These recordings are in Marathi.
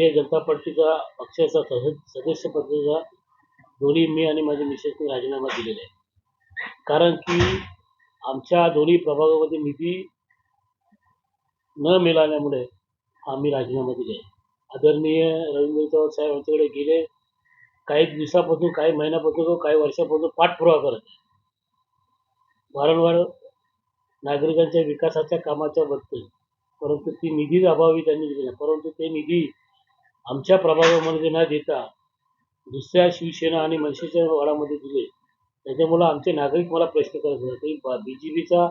भारतीय जनता पार्टीचा पक्षाचा सद सदस्य पदाचा दोन्ही मी आणि माझे मिसेसने राजीनामा दिलेला आहे. कारण की आमच्या दोन्ही प्रभागामध्ये निधी न मिळाल्यामुळे आम्ही राजीनामा दिले आहे. आदरणीय रवींद्र चव्हाण साहेब यांच्याकडे गेले काही दिवसापासून काही महिन्यापासून काही वर्षापासून पाठपुरावा करत आहे वारंवार नागरिकांच्या विकासाच्या कामाच्या बद्दल परंतु ती निधीच अभावी त्यांनी दिली परंतु ते निधी आमच्या प्रभागामध्ये न देता दुसऱ्या शिवसेना आणि मनसेच्या वाडामध्ये दिले त्याच्यामुळं आमचे नागरिक मला प्रश्न करत होते बी जे पीचा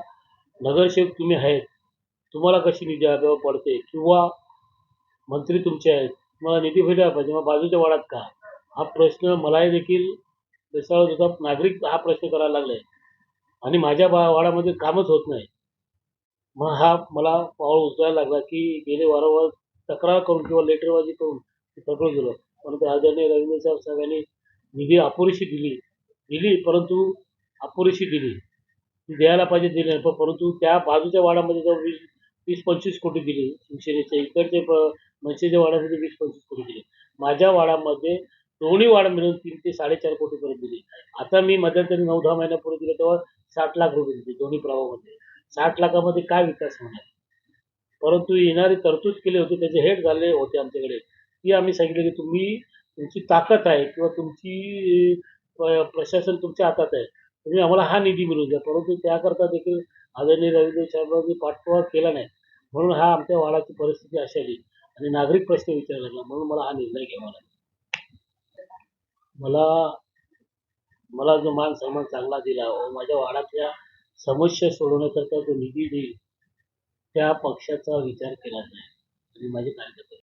नगरसेवक तुम्ही आहेत तुम्हाला कशी निधी आगाव पडते किंवा मंत्री तुमचे आहेत तुम्हाला निधी भेटायला पाहिजे मग बाजूच्या वाड्यात का? हा प्रश्न मलाही देखील बेसावत होता नागरिक हा प्रश्न करायला लागले. आणि माझ्या बा वाड्यामध्ये कामच होत नाही. मग हा मला पाऊल उचलायला लागला की गेले वारंवार तक्रार करून किंवा लेटरबाजी करून तक्रार दिलं. परंतु आदरणीय रवींद्र साहेब साहेबांनी निधी अपुरीशी दिली. दिली परंतु अपुरीशी दिली. ती द्यायला पाहिजे दिली नाही. परंतु त्या बाजूच्या वाड्यामध्ये जवळ वीस वीस पंचवीस कोटी दिली. शिवसेनेच्या इकडचे प मनसेच्या वाड्यामध्ये वीस पंचवीस कोटी दिली. माझ्या वाड्यामध्ये दोन्ही वाडा मिळून तीन ते साडेचार कोटीपर्यंत दिली. आता मी मध्यंतरी नऊ दहा महिन्यापूर्वी दिलं तेव्हा साठ लाख रुपये दिले दोन्ही प्रभावामध्ये साठ लाखामध्ये काय विकास होणार? परंतु येणारी तरतूद केली होती त्याचे हेड झाले होते आमच्याकडे. ती आम्ही सांगितलं की तुम्ही तुमची ताकद आहे किंवा तुमची प्रशासन तुमच्या हातात आहे. तुम्ही आम्हाला हा निधी मिळून द्या. परंतु त्याकरता देखील आदरणीय रवींद्र साहेबांनी पाठपुरावा केला नाही. म्हणून हा आमच्या वाडाची परिस्थिती अशी आली. आणि नागरिक प्रश्न विचारला लागला. म्हणून मला हा निर्णय घ्यावा लागला. मला मला जो मान सन्मान चांगला दिला व माझ्या वाडातल्या समस्या सोडवण्याकरता जो निधी देईल त्या पक्षाचा विचार केला नाही. आणि माझे कार्यकर्ते